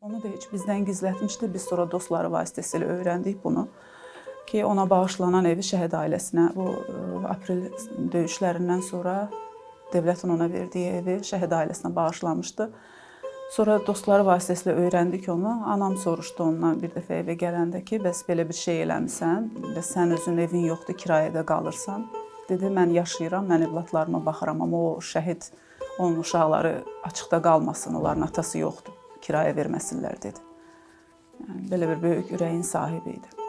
Onu da heç bizdən gizlətmişdi. Biz sonra dostları vasitəsilə öyrəndik bunu ki, ona bağışlanan evi şəhid ailəsinə bu aprel döyüşlərindən sonra dövlətin ona verdiyi evi şəhid ailəsinə bağışlamışdı. Sonra dostları vasitəsilə öyrəndik onu. Anam soruşdu ondan bir dəfə evə gələndə ki, bəs belə bir şey eləmisən və sən özün evin yoxdur, kirayədə qalırsan. Dedi, mən yaşayıram, mən övladlarıma baxıram, amma o şəhid onun uşaqları açıqda qalmasın, onların atası yoxdur, kirayə verməsinlər dedi. Yəni belə bir böyük ürəyin sahibi idi.